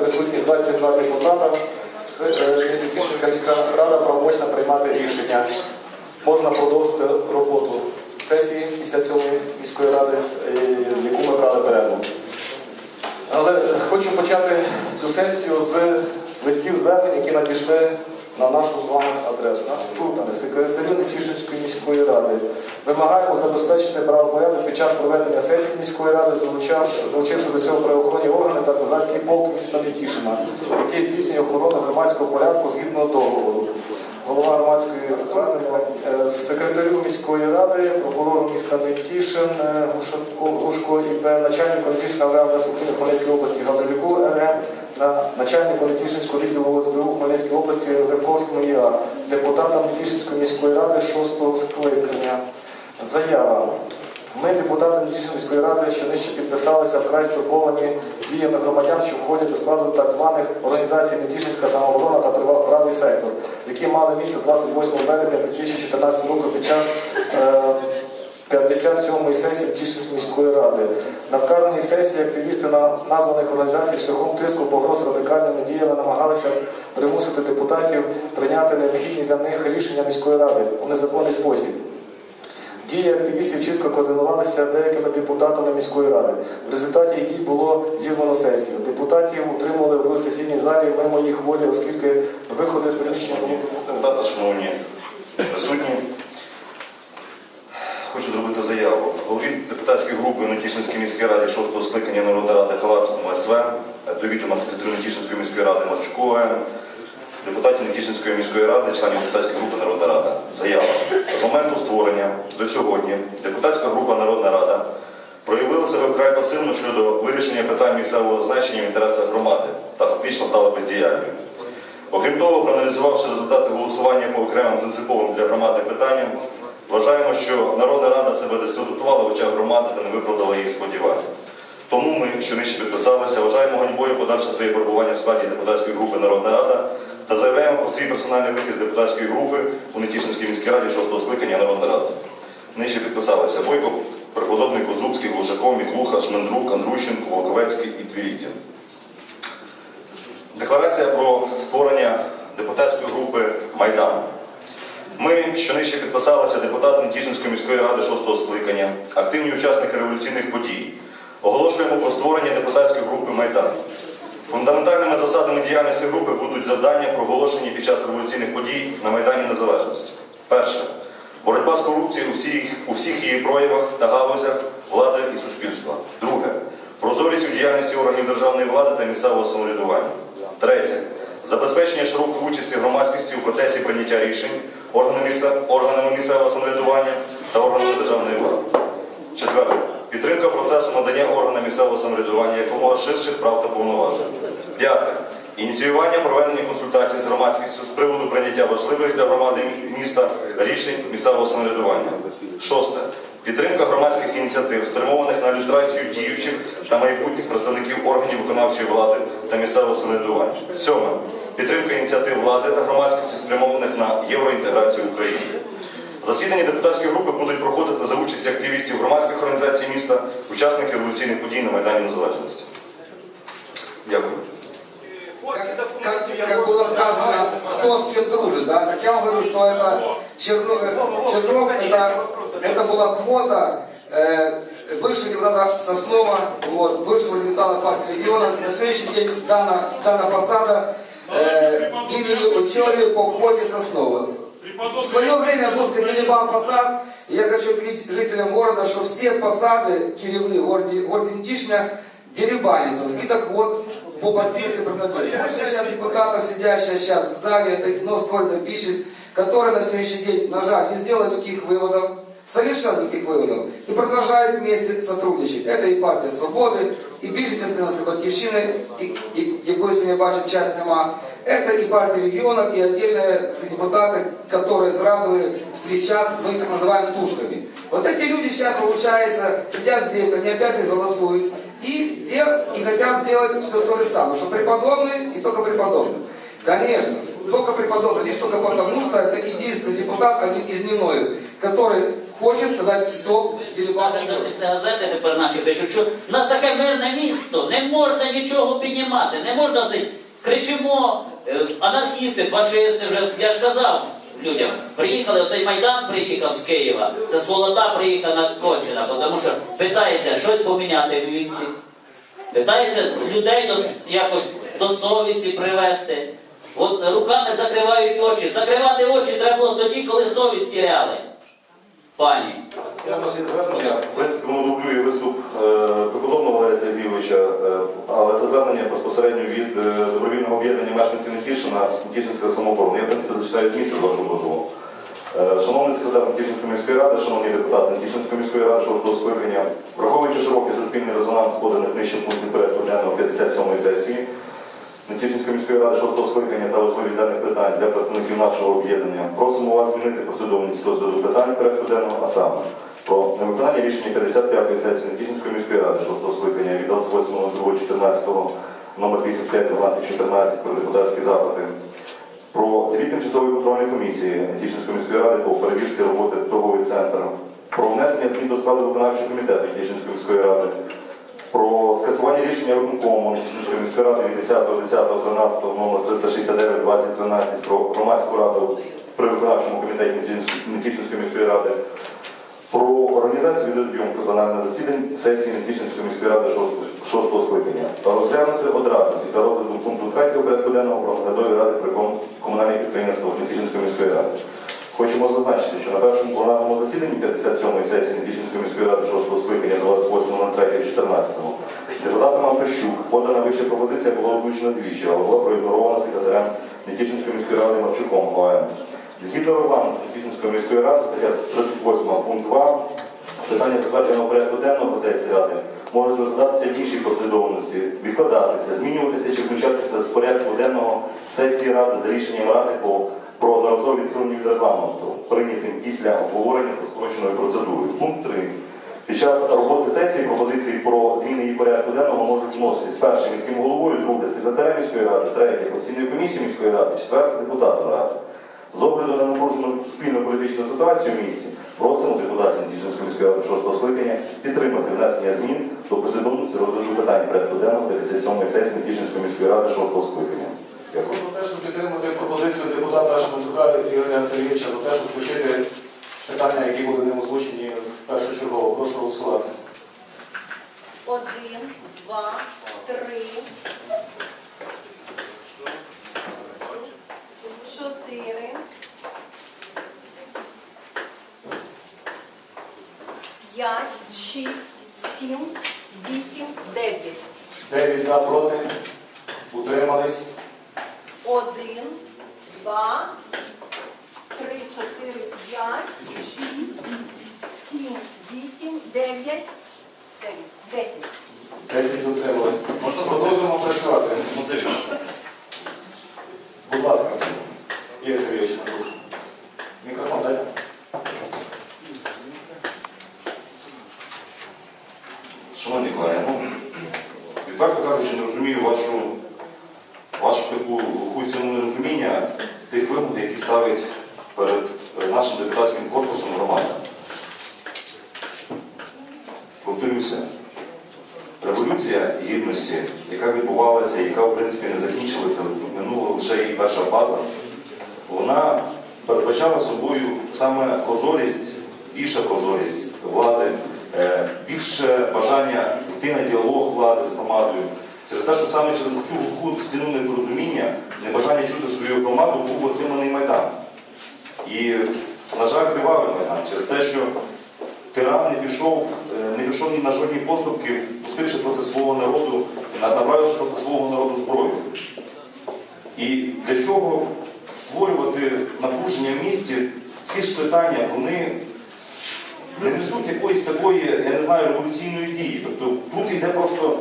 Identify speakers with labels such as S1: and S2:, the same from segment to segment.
S1: присутні 22 депутата. з е, міська рада правомочна приймати рішення. Можна продовжити роботу сесії 57 міської ради, е, яку ми брали перерву. Але хочу почати цю сесію з листів звернень, які надійшли на нашу з вами адресу. Нас тут, секретарю Нетішинської міської ради. Вимагаємо забезпечити правопорядок під час проведення сесії міської ради, залучивши до цього правоохоронні органи та козацький полк міста Нетішина, який здійснює охорону громадського порядку згідно договору. Голова громадської звернення е, секретарю міської ради, прокурору міста Нетішин, е, Гушко, ІП, начальнику Нетішина РМ Хмельницької області Гаврилюку РМ, на начальнику Нетішинського відділу ОСБУ Хмельницької області Левковському ІА, депутатам Нетішинської міської ради 6 скликання. Заява. Ми, депутати Нетішинської ради, що нижче підписалися вкрай стурбовані діями громадян, що входять до складу так званих організацій Нетішинська самооборона та правий сектор, які мали місце 28 березня 2014 року під час е, 57-ї сесії Нетішинської міської ради. На вказаній сесії активісти на названих організацій шляхом тиску погроз радикальними діями намагалися примусити депутатів прийняти необхідні для них рішення міської ради у незаконний спосіб. Дії активістів чітко координувалися деякими депутатами міської ради, в результаті якій було зірвано сесію. Депутатів утримали в сесійній залі мимо їх волі, оскільки виходи з приміщення
S2: Депутати, шановні присутні, хочу зробити заяву. Голові депутатської групи Нетішинської міської ради 6-го скликання Народної ради Халапському СВ, до відома секретарю Нетішинської міської ради Марчуку депутатів Нетішинської міської ради, членів депутатської групи Народна Рада. Заява. З моменту створення до сьогодні депутатська група Народна Рада проявила себе вкрай пасивно щодо вирішення питань місцевого значення в інтересах громади та фактично стала бездіяльною. Окрім того, проаналізувавши результати голосування по окремим принциповим для громади питанням, вважаємо, що Народна Рада себе дискредитувала в очах громади та не виправдала їх сподівань. Тому ми, що нижче підписалися, вважаємо ганьбою подальше своє перебування в складі депутатської групи Народна Рада та заявляємо про свій персональний вихід з депутатської групи у Нетішинській міській раді 6 скликання Народна Рада. Нижче підписалися Бойко, преподобний Козубський, Глушаков, Міклуха, Шмендрук, Андрущенко, Волковецький і Твілітін. Декларація про створення депутатської групи Майдан. Ми, що нижче підписалися депутати Нетішинської міської ради 6 скликання, активні учасники революційних подій, оголошуємо про створення депутатської групи Майдан. Фундаментальними засадами діяльності групи будуть завдання, проголошені під час революційних подій на Майдані Незалежності. Перше. Боротьба з корупцією у всіх, у всіх її проявах та галузях влади і суспільства. Друге. Прозорість у діяльності органів державної влади та місцевого самоврядування. Третє. Забезпечення широкої участі громадськості у процесі прийняття рішень органами місце- органами місцевого самоврядування та органами державної влади. Четверте. Підтримка процесу надання органам місцевого самоврядування якомога ширших прав та повноважень. П'яте. Ініціювання проведення консультацій з громадськістю з приводу прийняття важливих для громади міста рішень місцевого самоврядування. Шосте. Підтримка громадських ініціатив, спрямованих на ілюстрацію діючих та майбутніх представників органів виконавчої влади та місцевого самоврядування. Сьоме Підтримка ініціатив влади та громадськості, спрямованих на євроінтеграцію України. Засідання депутатської групи будуть проходити за участі активістів громадських організацій міста, учасників революційних подій на Майдані Незалежності. Дякую.
S3: как, как было сказано, кто с кем дружит, да? Так я вам говорю, что это Чернов, э, Чернов это, это была квота э, бывшего депутата Соснова, вот, бывшего депутата партии региона. На следующий день Дана, Дана Посада э, видели учили по квоте Соснова. В свое время был Катеринбан посад, и я хочу объявить жителям города, что все посады керевные в городе, в городе Нетишня деребанятся, згідно квот по партийской принадлежности. Сейчас депутатов, сидящих сейчас в зале, это новоствольная більшість, которые на сегодняшний день, на жаль, не сделали никаких выводов, совершенно никаких выводов, и продолжают вместе сотрудничать. Это и партия свободы, и більшість частина Батьківщини, і, і, якої сьогодні бачу, часть нема. Это и партия регионов, и отдельные сказать, депутаты, которые зрадовали в свой час, мы их так называем тушками. Вот эти люди сейчас, получается, сидят здесь, они опять голосуют, и, дел- и хотят сделать все то же самое, что преподобный и только преподобный. Конечно, только преподобный, лишь только потому, что это единственный депутат, один из Ниноев, который хочет сказать стоп телебашню.
S4: Бачите, після газети тепер наші пишуть, що в нас таке мирне місто, не можна нічого піднімати, не можна цей кричимо, е, анархісти, фашисти, вже я ж казав людям. Приїхали, оцей Майдан приїхав з Києва, це сволота приїхала кончена, тому що питається щось поміняти в місті. Питається людей до, якось до совісті привести. От руками закривають очі. Закривати очі треба було тоді, коли совість тіряли. Пані.
S2: Я на звернення, в принципі, дублює виступ е, Валерія Сергійовича, е, але це звернення безпосередньо від е, добровільного об'єднання мешканців Нетішина, Нетішинського самооборони. Я, в принципі, зачитаю з місця з вашого дозволу. Шановний секретар Нетішинської міської ради, шановні депутати Нетішинської міської ради шостого скликання, враховуючи широкий суспільний резонанс поданих нижче пунктів порядку денного 57-ї сесії, Нетішинської міської ради шостого скликання та даних питань для представників нашого об'єднання. Просимо вас змінити послідовність розгляду питань порядку денного, а саме про невиконання рішення 55-ї сесії Нетішинської міської ради шостого скликання від 28.02.14 номер 55-12-14 про депутатські запити. Про звіт тимчасової контрольної комісії Нетішинської міської ради по перевірці роботи торговий центр. Про внесення змін до складу виконавчого комітету Нетішинської міської ради про скасування рішення виконкому міської ради від 10.10.13 номер 369 2013 про громадську раду при виконавчому комітеті Нетішинської міської ради про організацію відеозйомки пленарних засідань сесії Нетішинської міської ради 6 скликання розглянути одразу після розгляду пункту 3 порядку денного про наглядові ради при ком- комунальних підприємствах Нетішинської міської ради. Хочемо зазначити, що на першому пленарному засіданні 57-ї сесії Нетішинської міської ради 6 скликання 28.03.14 депутатом Авкащук подана вища пропозиція була озвучена двічі, але була проігнорована секретарем Нетішинської міської ради Марчуком ОМ. Згідно регламенту Нетішинської міської ради, стаття 38 пункт 2, питання затвердженого порядку денного сесії ради може розглядатися в іншій послідовності, відкладатися, змінюватися чи включатися з порядку денного сесії ради за рішенням ради по про одноразове відхилення від регламенту, прийнятим після обговорення за скороченою процедурою. Пункт 3. Під час роботи сесії пропозиції про зміни її порядку денного можуть вноситись першим міським головою, друге секретарем міської ради, третє постійною комісією міської ради, четверте депутатом ради. З огляду на напружену суспільну політичну ситуацію в місті, просимо депутатів Дійсницької міської ради 6 скликання підтримати внесення змін до послідовності розгляду питань порядку денного 57-ї сесії Нетішинської міської ради 6 скликання. Дякую.
S1: Хочу теж підтримати пропозицію депутата Шматука Ігоря Сергійовича за те, щоб включити питання, які були ним озвучені першочергово. Прошу голосувати.
S5: Один, два, три, чотири, п'ять, шість, сім, вісім, дев'ять.
S1: Дев'ять за проти. Утримались.
S5: Один, два, три, чотири, п'ять, шість, сім, вісім, дев'ять, дев'ять, десять.
S1: Десять утримались. Можна продовжимо працювати.
S2: Ну, дивіться.
S1: Будь ласка, Ігор Сергійович. Мікрофон дайте.
S2: Шановні колеги, ну, відверто кажучи, не розумію вашу, вашу таку глуху стіну нерозуміння тих вимог, які ставить перед перед нашим депутатським корпусом громада. Повторюся, революція гідності, яка відбувалася, яка в принципі не закінчилася, минула лише її перша фаза, вона передбачала собою саме прозорість, більша прозорість влади, е, більше бажання йти на діалог влади з громадою. Через те, що саме через цю глуху стіну непорозуміння, небажання чути свою громаду, був отриманий Майдан. І, на жаль, тривалий Майдан, через те, що тиран не пішов, е, не пішов ні на жодні поступки, пустивши проти свого народу, на- направивши проти свого народу зброю. І для чого створювати напруження в місті, ці ж питання, вони не несуть якоїсь такої, я не знаю, революційної дії. Тобто тут йде просто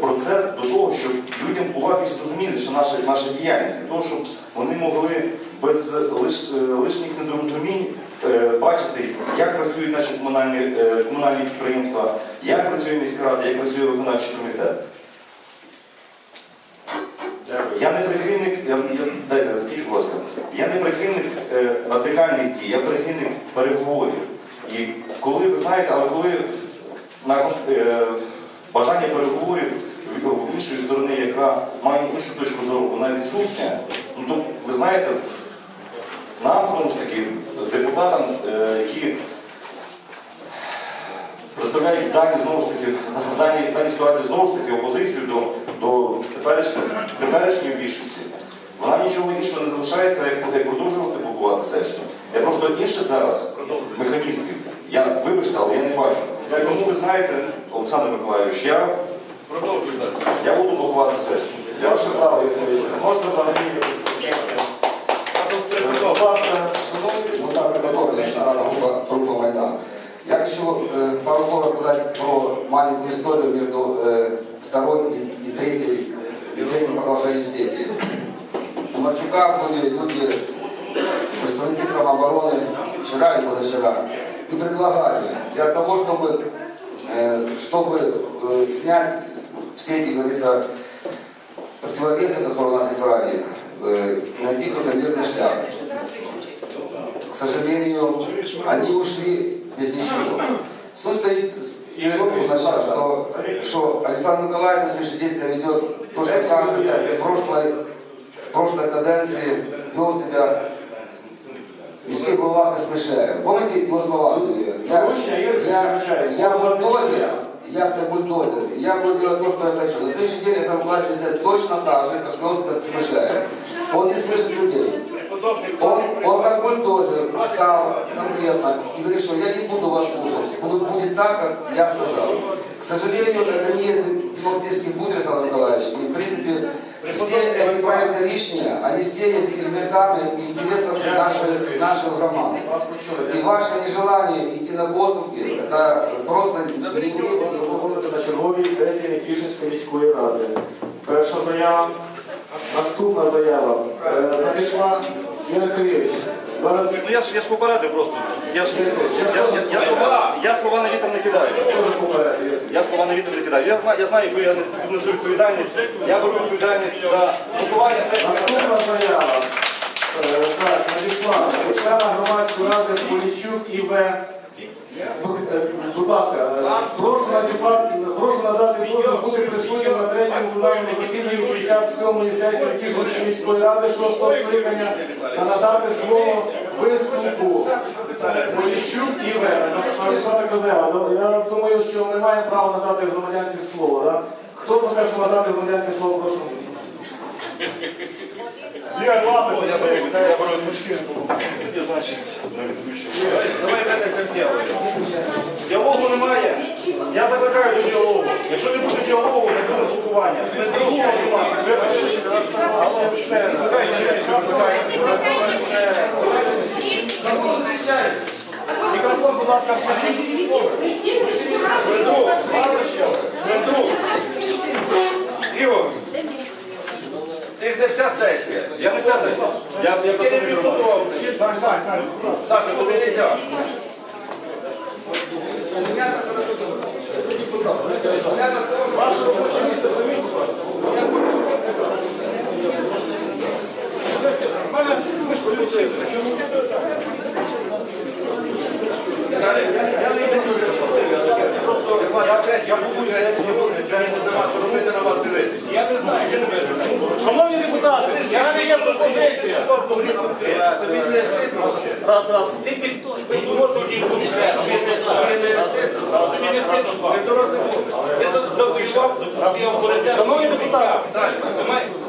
S2: процес до того, щоб людям була більш зрозуміліша наша, наша діяльність, для того, щоб вони могли без лиш, е, лишніх недорозумінь е, бачити, як працюють наші комунальні, е, комунальні підприємства, як працює міська рада, як працює виконавчий комітет. Я не прихильник, я, я, дайте закінчу, будь ласка. Я не прихильник е, радикальних дій, я прихильник переговорів. І коли ви знаєте, але коли на е, бажання переговорів іншої сторони, яка має іншу точку зору, вона відсутня, ну то ви знаєте, нам знову ж таки, депутатам, е, які представляють в даній знову ж таки в даній ситуації знову ж таки опозицію до, до теперішньої, теперішньої більшості. Вона нічого іншого не залишається, як, продовжувати блокувати сесію. Я просто інших зараз механізмів. Я вибачте, але я не бачу. Тому ви знаєте, Олександр Миколайович, я, я буду блокувати сесію. Я
S1: Ваше
S2: вважаю.
S1: право, Юрій Сергійович. Можете взагалі якось. Будь ласка, шановні
S3: Вот так подготовлена группа, группа Майдан. Я хочу э, пару слов рассказать про маленькую историю между э, второй и, и третьей и третьим продолжением сессии. У Марчука были люди, представники самообороны вчера и позавчера, и предлагали для того, чтобы, э, чтобы э, снять все эти, как говорится, противовесы, которые у нас есть в Раде, э, найти какой-то мирный шляп. К сожалению, они ушли без ничего. Суть стоит в значит, что, что Александр Николаевич на следующий день себя ведет то же самое, как и в прошлой, в прошлой каденции вел себя міський голова Смешляєв. Помните его слова были? Я, я,
S1: замечательно.
S3: я бульдозер, я как бульдозер. Я буду делать то, что я хочу. На следующий день я сам власть взять точно так же, как вел себя Он не слышит людей. Он, он как бульдозер конкретно и говорит, что я не буду вас слушать. Буду, будет так, как я сказал. К сожалению, это не есть демократический путь, Александр Николаевич. И, в принципе, все эти проекты лишние, они все есть элементарные в интересах нашей, нашей громады.
S1: вас почули.
S3: И ваше нежелание идти на поступки, это просто
S1: Ви виходите на черговій сесії Нетішинської міської ради. Перша заява, наступна заява. Е, Надійшла Юрій Сергійович. Зараз
S2: Ну я ж я ж попередив просто. Я ж я, я, я, слова, я слова на вітер не кидаю. Я слова на вітер не кидаю. Я знаю, я знаю, яку я несу відповідальність. Я беру відповідальність за сесії.
S1: Наступна заява. Е, Так, надійшла від члена громадської ради Поліщук ІВ. Е, Будь ласка, е, прошу надіслати, прошу надати дозвіл бути присутнім на третьому пленарному засіданні 57-ї сесії Кішинської міської ради 6-го скликання та надати слово виступу Поліщук ІВ. Надійшла така заява. Я думаю, що ми маємо право надати громадянці слово. Хто за те, що надати громадянці слово, прошу.
S2: Я беру, я беру відпочки. Я, значить, не відключу. Діалогу немає. Я закликаю до діалогу. Якщо не буде діалогу, не буде блокування. Через викликаю.
S1: Мікрофон, будь ласка, включіть.
S2: Дмитро, Дмитро. Ігор,
S6: Ти ж не вся сесія.
S2: я не вся сесія. Я, я
S6: Ти не
S2: представник громади.
S6: підготовлений. Саша, тобі не можна. Я сесія, я буду сесію, я не буду що робити
S7: в мене є пропозиція. Раз, раз. Ти Шановні депутати,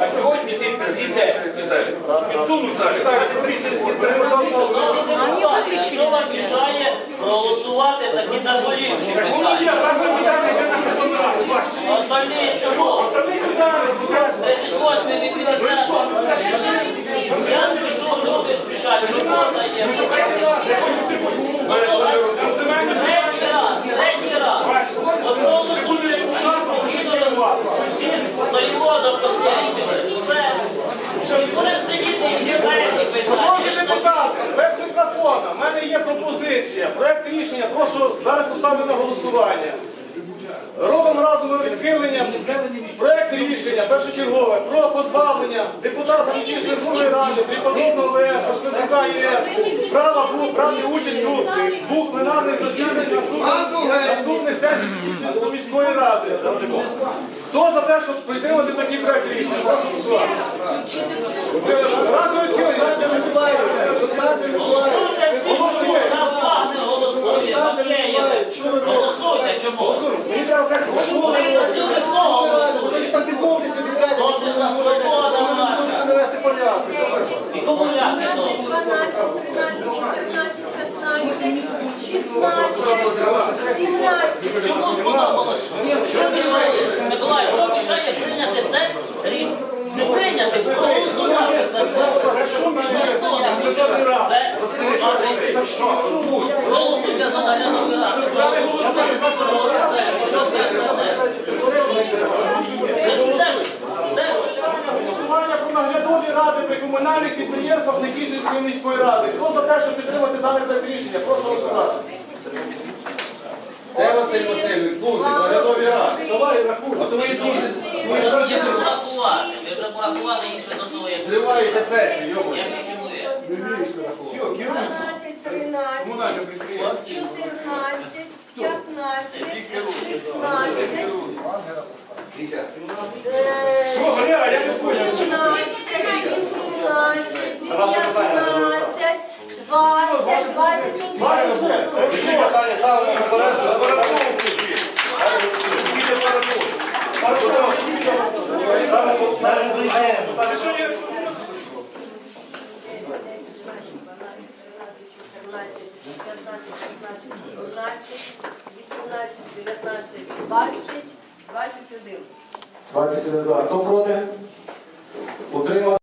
S7: а сьогодні ти йдеш. Підсунуть
S6: Так, ти прийшли, приготовлений.
S4: Що вам мішає проголосувати такі наболівші питання? Остальні чого? 38 не 50. Я не пішов, люди спішать, робота є. Ну, то Третій раз, третій раз. Одному суді всі стоїмо до послідчили. Все. І будемо сидіти і зібрані
S7: Шановні
S4: питання.
S7: депутати, без мікрофона, в мене є пропозиція. Проект рішення, прошу зараз поставити на голосування. Робимо разове відхилення
S1: проект рішення першочергове про позбавлення депутата міської ради преподобного ВС Пашпитука ЄС права брати участь у двох пленарних засіданнях наступних, сесій міської ради. Хто за те, щоб підтримати такі проект рішення? Прошу голосувати. Разом відхилити.
S4: Голосуйте всі, хто нам пахне, голосує. Наклеїли. Голосуйте, чому?
S1: Мені треба все
S4: Ми просили кого голосує.
S6: Так відмовтеся від ведення.
S4: Доблесна свобода наша.
S6: навести порядок.
S4: І кому ляпне то?
S5: 12, 13, 14, 15, 16, 17.
S4: Чому сподобалось? Що мішає? Миколай, що мішає прийняти це? рі- Не прийняти, проголосувати за це. Що мішає? Проголосуйте за наглядові ради. Проголосуйте за це. Ви ж теж, теж.
S1: Голосування про наглядові ради при комунальних підприємствах Нетішинської міської ради. Хто за те, щоб підтримати дане проект рішення? Прошу голосувати.
S6: Де Василь Васильович? Буде, наглядові ради.
S1: Давай рахуй.
S6: А то ви йдіть.
S4: Ви вже порахували, ви вже порахували інше до того, як
S6: Зриваєте сесію, йому.
S4: як існує.
S5: 12, 13, 14, 15, 16, е,
S1: Що, Валера, я не понял.
S5: 17, 18, 19, 20, 21.
S1: Правильно, де?
S6: Всі питання ставимо на порядок. На порядку включіть. Включіть порядку. Ставимо- ставимо питання.
S5: 21.
S8: 21 за. Хто проти?